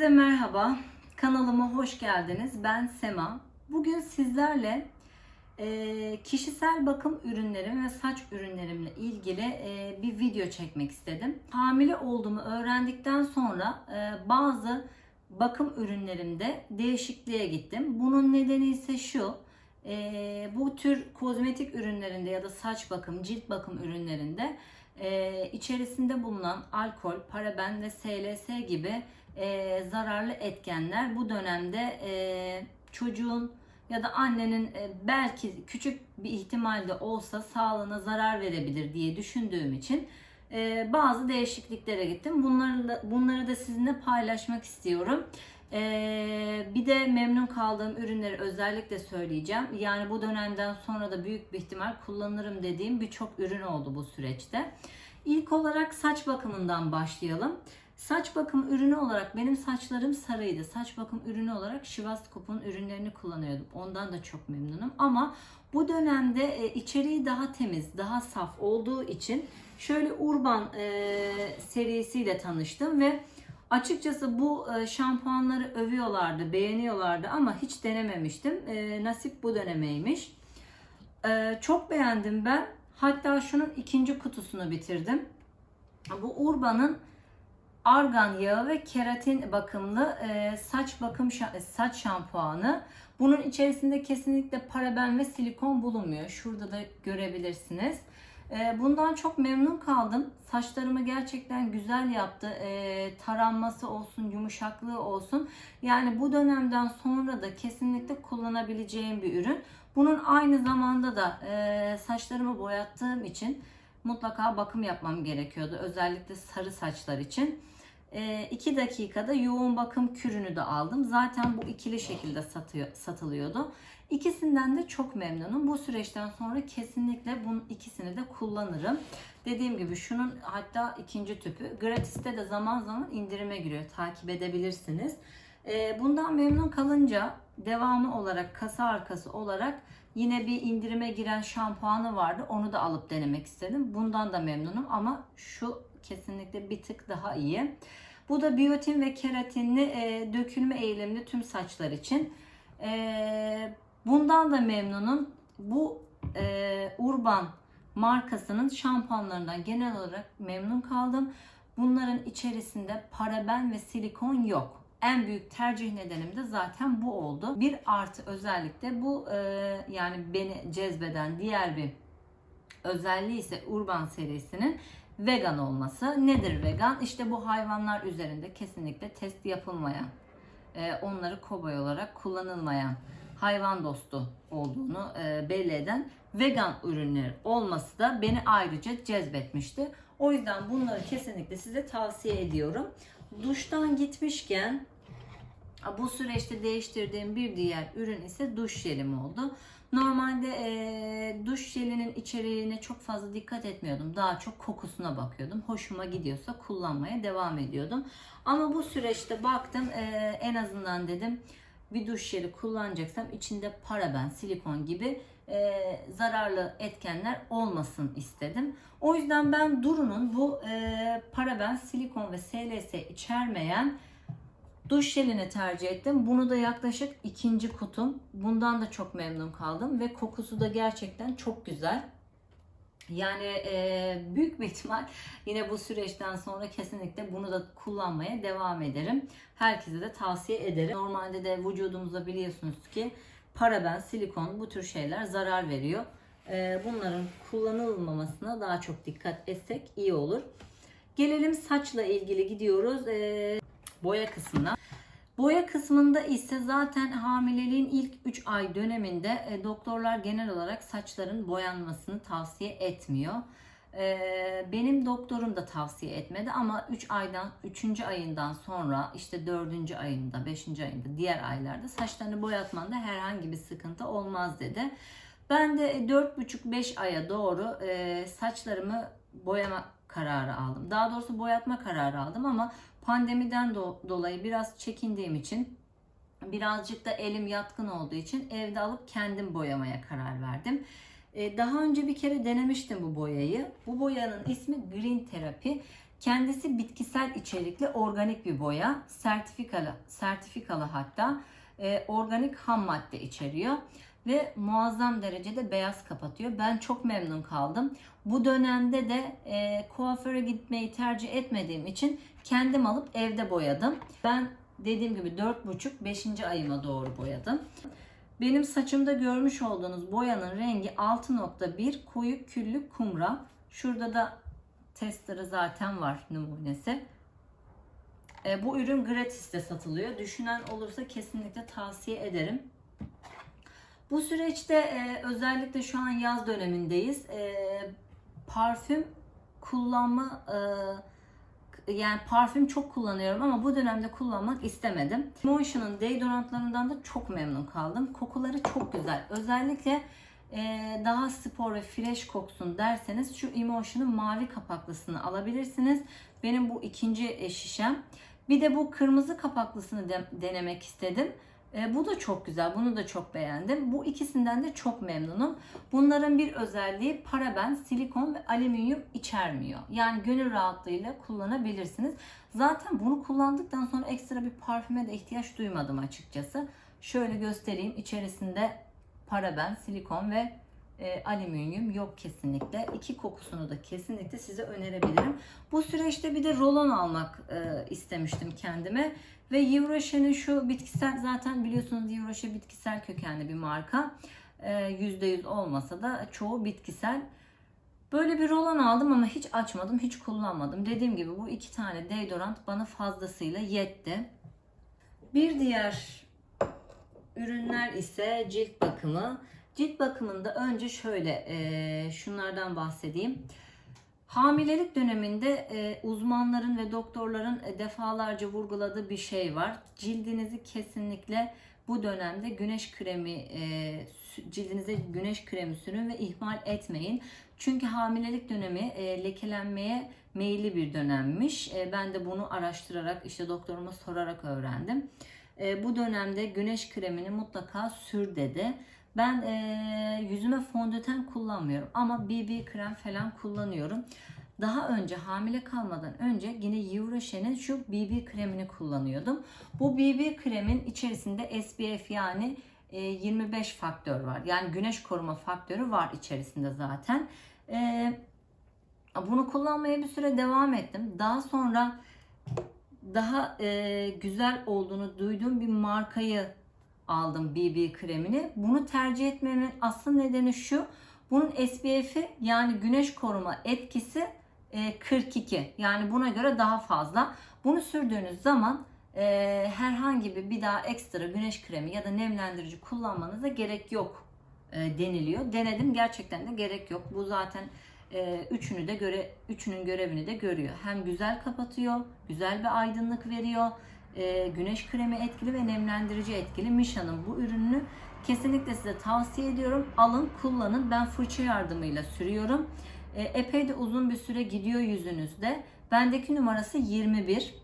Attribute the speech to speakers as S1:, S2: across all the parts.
S1: Herkese merhaba. Kanalıma hoş geldiniz. Ben Sema. Bugün sizlerle e, kişisel bakım ürünlerim ve saç ürünlerimle ilgili e, bir video çekmek istedim. Hamile olduğumu öğrendikten sonra e, bazı bakım ürünlerimde değişikliğe gittim. Bunun nedeni ise şu. bu tür kozmetik ürünlerinde ya da saç bakım, cilt bakım ürünlerinde içerisinde bulunan alkol, paraben ve SLS gibi e, zararlı etkenler bu dönemde e, çocuğun ya da annenin e, belki küçük bir ihtimalde olsa sağlığına zarar verebilir diye düşündüğüm için e, bazı değişikliklere gittim. Bunları da, bunları da sizinle paylaşmak istiyorum. E, bir de memnun kaldığım ürünleri özellikle söyleyeceğim. Yani bu dönemden sonra da büyük bir ihtimal kullanırım dediğim birçok ürün oldu bu süreçte. İlk olarak saç bakımından başlayalım. Saç bakım ürünü olarak benim saçlarım sarıydı. Saç bakım ürünü olarak Schwarzkopf'un ürünlerini kullanıyordum. Ondan da çok memnunum. Ama bu dönemde e, içeriği daha temiz, daha saf olduğu için şöyle Urban e, serisiyle tanıştım ve açıkçası bu e, şampuanları övüyorlardı, beğeniyorlardı ama hiç denememiştim. Nasip bu dönemeymiş. Çok beğendim ben. Hatta şunun ikinci kutusunu bitirdim. Bu Urban'ın argan yağı ve keratin bakımlı e, saç bakım şa- saç şampuanı. Bunun içerisinde kesinlikle paraben ve silikon bulunmuyor. Şurada da görebilirsiniz. E, bundan çok memnun kaldım. Saçlarımı gerçekten güzel yaptı. E, taranması olsun, yumuşaklığı olsun. Yani bu dönemden sonra da kesinlikle kullanabileceğim bir ürün. Bunun aynı zamanda da e, saçlarımı boyattığım için mutlaka bakım yapmam gerekiyordu. Özellikle sarı saçlar için. 2 dakikada yoğun bakım kürünü de aldım. Zaten bu ikili şekilde satılıyordu. İkisinden de çok memnunum. Bu süreçten sonra kesinlikle bunun ikisini de kullanırım. Dediğim gibi şunun hatta ikinci tüpü. Gratis'te de zaman zaman indirime giriyor. Takip edebilirsiniz. Ee, Bundan memnun kalınca devamı olarak kasa arkası olarak yine bir indirime giren şampuanı vardı. Onu da alıp denemek istedim. Bundan da memnunum ama şu kesinlikle bir tık daha iyi. Bu da biyotin ve keratinli e, dökülme eğilimli tüm saçlar için. E, bundan da memnunum. Bu e, Urban markasının şampuanlarından genel olarak memnun kaldım. Bunların içerisinde paraben ve silikon yok. En büyük tercih nedenim de zaten bu oldu. Bir artı özellikle bu e, yani beni cezbeden diğer bir özelliği ise Urban serisinin vegan olması. Nedir vegan? İşte bu hayvanlar üzerinde kesinlikle test yapılmayan, e, onları kobay olarak kullanılmayan, hayvan dostu olduğunu e, belli eden vegan ürünler olması da beni ayrıca cezbetmişti. O yüzden bunları kesinlikle size tavsiye ediyorum. Duştan gitmişken bu süreçte değiştirdiğim bir diğer ürün ise duş jelim oldu. Normalde e, duş jelinin içeriğine çok fazla dikkat etmiyordum. Daha çok kokusuna bakıyordum. Hoşuma gidiyorsa kullanmaya devam ediyordum. Ama bu süreçte baktım e, en azından dedim bir duş jeli kullanacaksam içinde paraben, silikon gibi e, zararlı etkenler olmasın istedim. O yüzden ben Duru'nun bu e, paraben, silikon ve SLS içermeyen duş jelini tercih ettim. Bunu da yaklaşık ikinci kutum. Bundan da çok memnun kaldım ve kokusu da gerçekten çok güzel. Yani e, büyük bir ihtimal yine bu süreçten sonra kesinlikle bunu da kullanmaya devam ederim. Herkese de tavsiye ederim. Normalde de vücudumuza biliyorsunuz ki paraben, silikon bu tür şeyler zarar veriyor. E, bunların kullanılmamasına daha çok dikkat etsek iyi olur. Gelelim saçla ilgili gidiyoruz. E, boya kısmına. Boya kısmında ise zaten hamileliğin ilk 3 ay döneminde e, doktorlar genel olarak saçların boyanmasını tavsiye etmiyor. E, benim doktorum da tavsiye etmedi ama 3 aydan 3. ayından sonra işte 4. ayında 5. ayında diğer aylarda saçlarını boyatmanda herhangi bir sıkıntı olmaz dedi. Ben de 4,5-5 aya doğru e, saçlarımı boyama kararı aldım. Daha doğrusu boyatma kararı aldım ama pandemiden do- dolayı biraz çekindiğim için birazcık da elim yatkın olduğu için evde alıp kendim boyamaya karar verdim. Ee, daha önce bir kere denemiştim bu boyayı. Bu boyanın ismi Green Therapy. Kendisi bitkisel içerikli organik bir boya. Sertifikalı, sertifikalı hatta e, organik ham madde içeriyor ve muazzam derecede beyaz kapatıyor. Ben çok memnun kaldım. Bu dönemde de e, kuaföre gitmeyi tercih etmediğim için kendim alıp evde boyadım. Ben dediğim gibi 4,5-5. ayıma doğru boyadım. Benim saçımda görmüş olduğunuz boyanın rengi 6.1 koyu küllü kumra. Şurada da testleri zaten var numunesi. E, bu ürün gratis'te satılıyor. Düşünen olursa kesinlikle tavsiye ederim. Bu süreçte e, özellikle şu an yaz dönemindeyiz. E, parfüm kullanma e, yani parfüm çok kullanıyorum ama bu dönemde kullanmak istemedim. Emotion'ın deodorantlarından da çok memnun kaldım. Kokuları çok güzel. Özellikle e, daha spor ve fresh koksun derseniz şu Emotion'ın mavi kapaklısını alabilirsiniz. Benim bu ikinci e, şişem. Bir de bu kırmızı kapaklısını de, denemek istedim. E, bu da çok güzel. Bunu da çok beğendim. Bu ikisinden de çok memnunum. Bunların bir özelliği paraben, silikon ve alüminyum içermiyor. Yani gönül rahatlığıyla kullanabilirsiniz. Zaten bunu kullandıktan sonra ekstra bir parfüme de ihtiyaç duymadım açıkçası. Şöyle göstereyim. İçerisinde paraben, silikon ve e, alüminyum yok kesinlikle. İki kokusunu da kesinlikle size önerebilirim. Bu süreçte bir de rolon almak e, istemiştim kendime. Ve Yivroşe'nin şu bitkisel zaten biliyorsunuz Yivroşe bitkisel kökenli bir marka. E, %100 olmasa da çoğu bitkisel. Böyle bir rolon aldım ama hiç açmadım, hiç kullanmadım. Dediğim gibi bu iki tane deodorant bana fazlasıyla yetti. Bir diğer ürünler ise cilt bakımı. Cilt bakımında önce şöyle e, şunlardan bahsedeyim. Hamilelik döneminde e, uzmanların ve doktorların e, defalarca vurguladığı bir şey var. Cildinizi kesinlikle bu dönemde güneş kremi e, cildinize güneş kremi sürün ve ihmal etmeyin. Çünkü hamilelik dönemi e, lekelenmeye meyilli bir dönemmiş. E, ben de bunu araştırarak işte doktoruma sorarak öğrendim. E, bu dönemde güneş kremini mutlaka sür dedi. Ben e, yüzüme fondöten kullanmıyorum ama BB krem falan kullanıyorum. Daha önce hamile kalmadan önce yine Yivroşe'nin şu BB kremini kullanıyordum. Bu BB kremin içerisinde SPF yani e, 25 faktör var. Yani güneş koruma faktörü var içerisinde zaten. Bunu kullanmaya bir süre devam ettim. Daha sonra daha güzel olduğunu duyduğum bir markayı aldım BB kremini. Bunu tercih etmemin asıl nedeni şu. Bunun SPF'i yani güneş koruma etkisi e, 42. Yani buna göre daha fazla. Bunu sürdüğünüz zaman e, herhangi bir bir daha ekstra güneş kremi ya da nemlendirici kullanmanıza gerek yok e, deniliyor. Denedim gerçekten de gerek yok. Bu zaten e, üçünü de göre üçünün görevini de görüyor. Hem güzel kapatıyor, güzel bir aydınlık veriyor e, güneş kremi etkili ve nemlendirici etkili. Misha'nın bu ürününü kesinlikle size tavsiye ediyorum. Alın, kullanın. Ben fırça yardımıyla sürüyorum. E, epey de uzun bir süre gidiyor yüzünüzde. Bendeki numarası 21.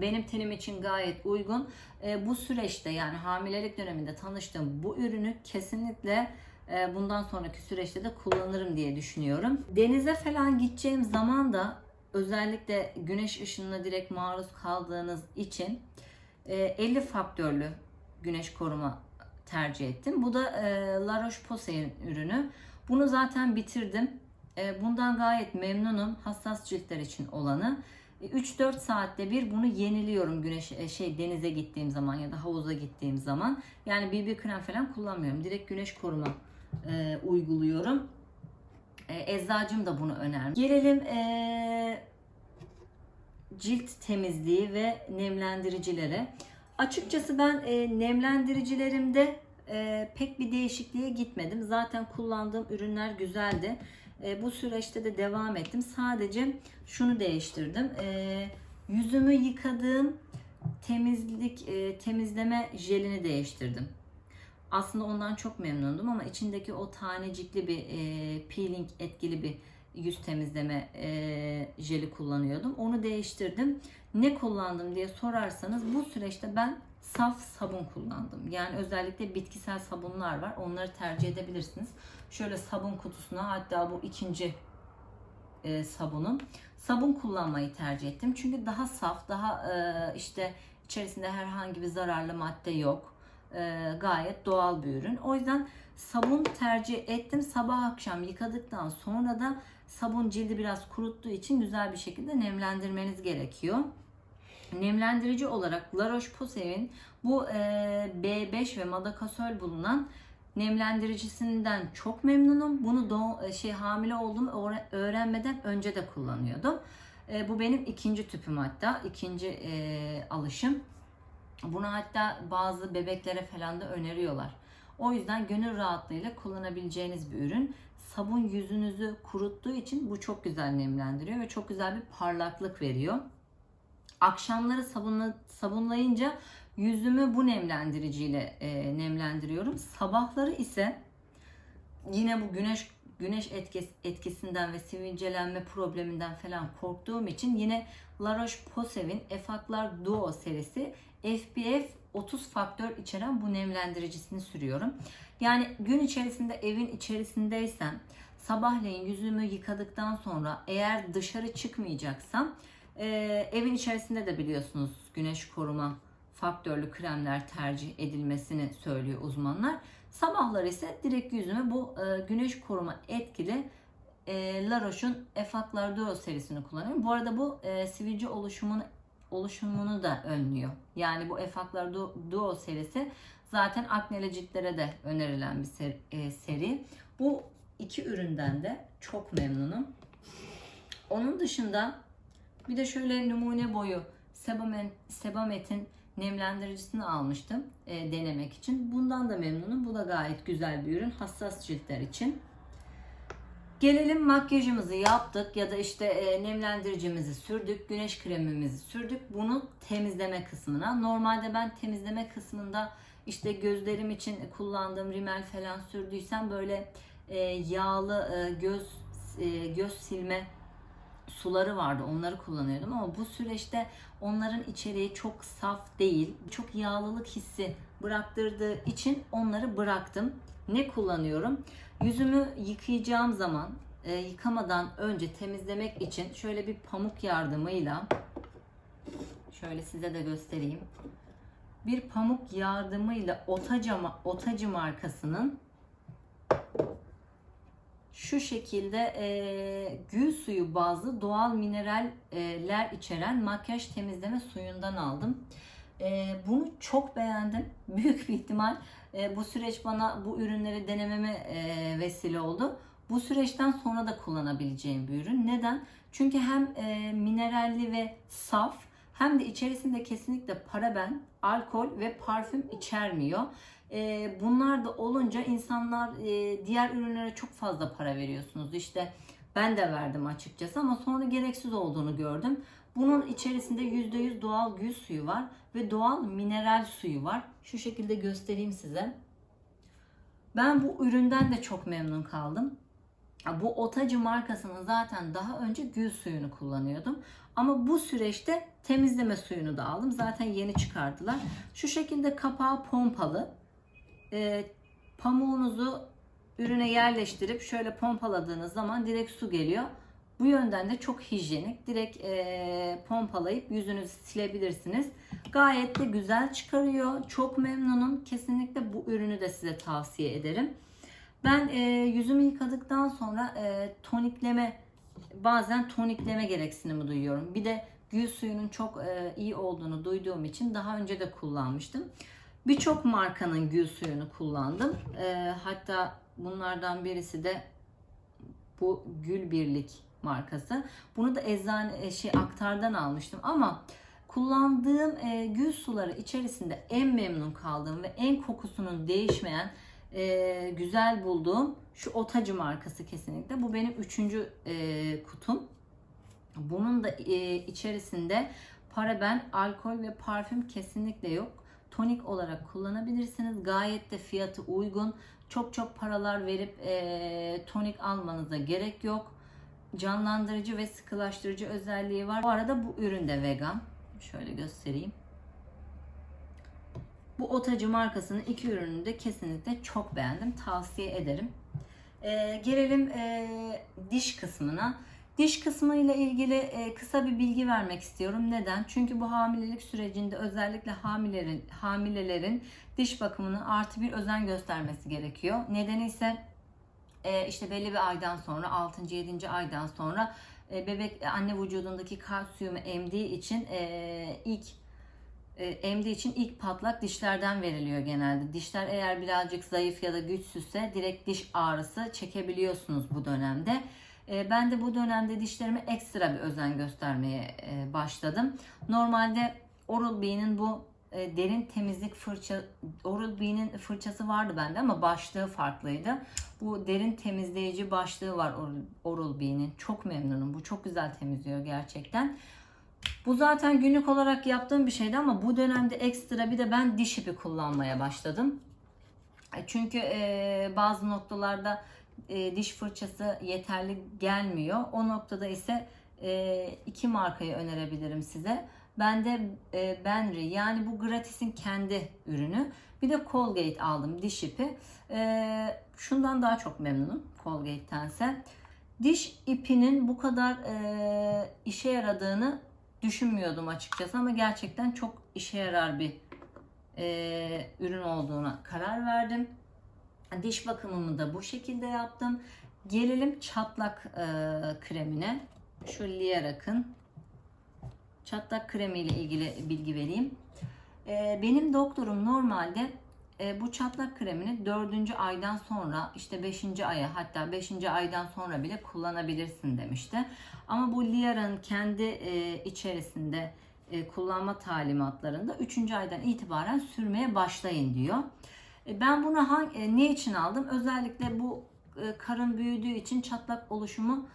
S1: Benim tenim için gayet uygun. E, bu süreçte yani hamilelik döneminde tanıştığım bu ürünü kesinlikle e, bundan sonraki süreçte de kullanırım diye düşünüyorum. Denize falan gideceğim zaman da özellikle güneş ışınına direkt maruz kaldığınız için e, 50 faktörlü güneş koruma tercih ettim. Bu da e, La Roche-Posay'ın ürünü. Bunu zaten bitirdim. E, bundan gayet memnunum. Hassas ciltler için olanı. E, 3-4 saatte bir bunu yeniliyorum güneş e, şey denize gittiğim zaman ya da havuza gittiğim zaman. Yani BB krem falan kullanmıyorum. Direkt güneş koruma e, uyguluyorum. E, eczacım da bunu önermiş. Gelelim e, cilt temizliği ve nemlendiricilere. Açıkçası ben e, nemlendiricilerimde e, pek bir değişikliğe gitmedim. Zaten kullandığım ürünler güzeldi. E, bu süreçte de devam ettim. Sadece şunu değiştirdim. E, yüzümü yıkadığım temizlik e, temizleme jelini değiştirdim. Aslında ondan çok memnundum ama içindeki o tanecikli bir e, peeling etkili bir yüz temizleme e, jeli kullanıyordum. Onu değiştirdim. Ne kullandım diye sorarsanız bu süreçte ben saf sabun kullandım. Yani özellikle bitkisel sabunlar var. Onları tercih edebilirsiniz. Şöyle sabun kutusuna hatta bu ikinci e, sabunum. Sabun kullanmayı tercih ettim. Çünkü daha saf, daha e, işte içerisinde herhangi bir zararlı madde yok. E, gayet doğal bir ürün. O yüzden sabun tercih ettim. Sabah akşam yıkadıktan sonra da sabun cildi biraz kuruttuğu için güzel bir şekilde nemlendirmeniz gerekiyor. Nemlendirici olarak La Roche-Posay'in bu e, B5 ve Madakasol bulunan nemlendiricisinden çok memnunum. Bunu doğ, şey hamile olduğumu öğre- öğrenmeden önce de kullanıyordum. E, bu benim ikinci tüpüm hatta, ikinci e, alışım. Bunu hatta bazı bebeklere falan da öneriyorlar. O yüzden gönül rahatlığıyla kullanabileceğiniz bir ürün. Sabun yüzünüzü kuruttuğu için bu çok güzel nemlendiriyor ve çok güzel bir parlaklık veriyor. Akşamları sabunla, sabunlayınca yüzümü bu nemlendiriciyle e, nemlendiriyorum. Sabahları ise yine bu güneş güneş etkisi, etkisinden ve sivilcelenme probleminden falan korktuğum için yine La Roche-Posay'in Effaclar Duo serisi FPF 30 faktör içeren bu nemlendiricisini sürüyorum. Yani gün içerisinde evin içerisindeysem sabahleyin yüzümü yıkadıktan sonra eğer dışarı çıkmayacaksam e, evin içerisinde de biliyorsunuz güneş koruma faktörlü kremler tercih edilmesini söylüyor uzmanlar. Sabahları ise direkt yüzüme bu e, güneş koruma etkili e, La Roche'un Effaclar Duo serisini kullanıyorum. Bu arada bu e, sivilce oluşumunu oluşumunu da önlüyor. Yani bu Effaclar Duo, Duo serisi zaten akneli ciltlere de önerilen bir e, seri. Bu iki üründen de çok memnunum. Onun dışında bir de şöyle numune boyu Sebamed, Sebamed'in nemlendiricisini almıştım e, denemek için. Bundan da memnunum. Bu da gayet güzel bir ürün hassas ciltler için. Gelelim makyajımızı yaptık ya da işte e, nemlendiricimizi sürdük, güneş kremimizi sürdük. Bunu temizleme kısmına. Normalde ben temizleme kısmında işte gözlerim için kullandığım rimel falan sürdüysem böyle e, yağlı e, göz e, göz silme suları vardı. Onları kullanıyordum ama bu süreçte onların içeriği çok saf değil. Çok yağlılık hissi bıraktırdığı için onları bıraktım. Ne kullanıyorum? Yüzümü yıkayacağım zaman e, yıkamadan önce temizlemek için şöyle bir pamuk yardımıyla şöyle size de göstereyim. Bir pamuk yardımıyla Otacı, Otacı markasının şu şekilde e, gül suyu bazlı doğal mineraller içeren makyaj temizleme suyundan aldım. E, bunu çok beğendim. Büyük bir ihtimal e, bu süreç bana bu ürünleri denememe e, vesile oldu. Bu süreçten sonra da kullanabileceğim bir ürün. Neden? Çünkü hem e, mineralli ve saf hem de içerisinde kesinlikle paraben, alkol ve parfüm içermiyor. E, bunlar da olunca insanlar e, diğer ürünlere çok fazla para veriyorsunuz. İşte ben de verdim açıkçası ama sonra gereksiz olduğunu gördüm. Bunun içerisinde %100 doğal gül suyu var ve doğal mineral suyu var. Şu şekilde göstereyim size. Ben bu üründen de çok memnun kaldım. Bu Otacı markasının zaten daha önce gül suyunu kullanıyordum. Ama bu süreçte temizleme suyunu da aldım. Zaten yeni çıkardılar. Şu şekilde kapağı pompalı. E, pamuğunuzu ürüne yerleştirip şöyle pompaladığınız zaman direkt su geliyor. Bu yönden de çok hijyenik. Direkt e, pompalayıp yüzünüzü silebilirsiniz. Gayet de güzel çıkarıyor. Çok memnunum. Kesinlikle bu ürünü de size tavsiye ederim. Ben e, yüzümü yıkadıktan sonra e, tonikleme bazen tonikleme gereksinimi duyuyorum. Bir de gül suyunun çok e, iyi olduğunu duyduğum için daha önce de kullanmıştım. Birçok markanın gül suyunu kullandım. E, hatta bunlardan birisi de bu Gül Birlik markası. Bunu da eczane şey aktardan almıştım ama kullandığım e, gül suları içerisinde en memnun kaldığım ve en kokusunun değişmeyen e, güzel bulduğum şu Otacı markası kesinlikle. Bu benim üçüncü e, kutum. Bunun da e, içerisinde paraben, alkol ve parfüm kesinlikle yok. Tonik olarak kullanabilirsiniz. Gayet de fiyatı uygun. Çok çok paralar verip e, tonik almanıza gerek yok. Canlandırıcı ve sıkılaştırıcı özelliği var. Bu arada bu ürün de vegan. Şöyle göstereyim. Bu Otacı markasının iki ürününü de kesinlikle çok beğendim. Tavsiye ederim. Ee, gelelim e, diş kısmına. Diş kısmı ile ilgili e, kısa bir bilgi vermek istiyorum. Neden? Çünkü bu hamilelik sürecinde özellikle hamilelerin, hamilelerin diş bakımını artı bir özen göstermesi gerekiyor. Nedeni ise e, işte belli bir aydan sonra 6. 7. aydan sonra e, bebek anne vücudundaki kalsiyumu emdiği için e, ilk e, emdiği için ilk patlak dişlerden veriliyor genelde. Dişler eğer birazcık zayıf ya da güçsüzse direkt diş ağrısı çekebiliyorsunuz bu dönemde. E, Ben de bu dönemde dişlerime ekstra bir özen göstermeye e, başladım. Normalde Oral-B'nin bu e, derin temizlik fırça Oral-B'nin fırçası vardı bende ama başlığı farklıydı. Bu derin temizleyici başlığı var Oral- Oral-B'nin. Çok memnunum. Bu çok güzel temizliyor gerçekten. Bu zaten günlük olarak yaptığım bir şeydi ama bu dönemde ekstra bir de ben diş ipi kullanmaya başladım. E, Çünkü e, bazı noktalarda e, diş fırçası yeterli gelmiyor. O noktada ise e, iki markayı önerebilirim size. Ben de e, Benry yani bu Gratis'in kendi ürünü. Bir de Colgate aldım diş ipi. E, şundan daha çok memnunum Colgate'tense. Diş ipinin bu kadar e, işe yaradığını düşünmüyordum açıkçası ama gerçekten çok işe yarar bir e, ürün olduğuna karar verdim. Diş bakımımı da bu şekilde yaptım. Gelelim çatlak e, kremine. Şu Liarak'ın çatlak kremi ile ilgili bilgi vereyim. E, benim doktorum normalde e, bu çatlak kremini 4. aydan sonra işte 5. aya hatta 5. aydan sonra bile kullanabilirsin demişti. Ama bu Liara'nın kendi e, içerisinde e, kullanma talimatlarında 3. aydan itibaren sürmeye başlayın diyor. Ben bunu hangi, ne için aldım? Özellikle bu karın büyüdüğü için çatlak oluşumu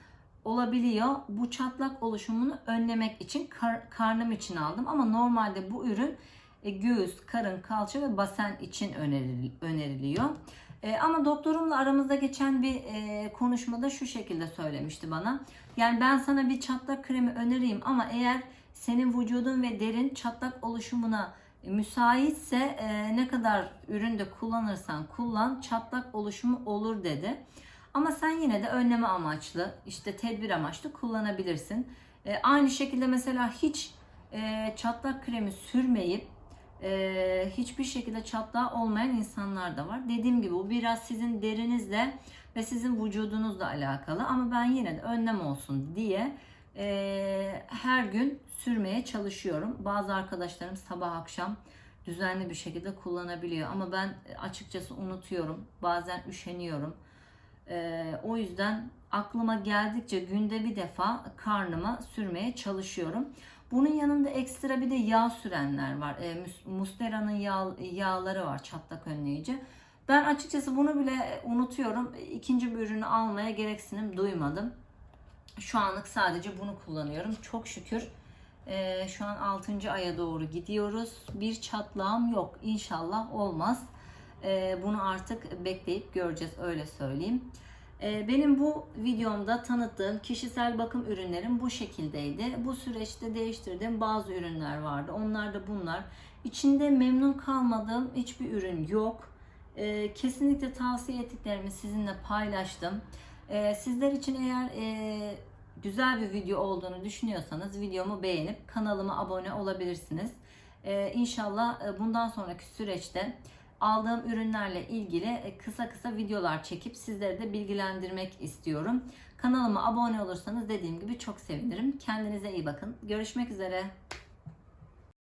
S1: olabiliyor. Bu çatlak oluşumunu önlemek için kar- karnım için aldım. Ama normalde bu ürün e, göğüs, karın, kalça ve basen için öneril- öneriliyor. E, ama doktorumla aramızda geçen bir e, konuşmada şu şekilde söylemişti bana. Yani ben sana bir çatlak kremi önereyim ama eğer senin vücudun ve derin çatlak oluşumuna müsaitse e, ne kadar üründe kullanırsan kullan çatlak oluşumu olur dedi. Ama sen yine de önleme amaçlı işte tedbir amaçlı kullanabilirsin. E, aynı şekilde mesela hiç e, çatlak kremi sürmeyip e, hiçbir şekilde çatlağı olmayan insanlar da var. Dediğim gibi bu biraz sizin derinizle ve sizin vücudunuzla alakalı ama ben yine de önlem olsun diye e, her gün sürmeye çalışıyorum. Bazı arkadaşlarım sabah akşam düzenli bir şekilde kullanabiliyor ama ben açıkçası unutuyorum. Bazen üşeniyorum. E, o yüzden aklıma geldikçe günde bir defa karnıma sürmeye çalışıyorum. Bunun yanında ekstra bir de yağ sürenler var. E, Mus- Mustera'nın yağ, yağları var çatlak önleyici. Ben açıkçası bunu bile unutuyorum. İkinci bir ürünü almaya gereksinim duymadım. Şu anlık sadece bunu kullanıyorum. Çok şükür e, şu an 6. aya doğru gidiyoruz. Bir çatlağım yok. İnşallah olmaz. E, bunu artık bekleyip göreceğiz öyle söyleyeyim. E, benim bu videomda tanıttığım kişisel bakım ürünlerim bu şekildeydi. Bu süreçte değiştirdiğim bazı ürünler vardı. Onlar da bunlar. İçinde memnun kalmadığım hiçbir ürün yok. E, kesinlikle tavsiye ettiklerimi sizinle paylaştım. Sizler için eğer e, güzel bir video olduğunu düşünüyorsanız videomu beğenip kanalıma abone olabilirsiniz. E, inşallah bundan sonraki süreçte aldığım ürünlerle ilgili e, kısa kısa videolar çekip sizleri de bilgilendirmek istiyorum. Kanalıma abone olursanız dediğim gibi çok sevinirim. Kendinize iyi bakın. Görüşmek üzere.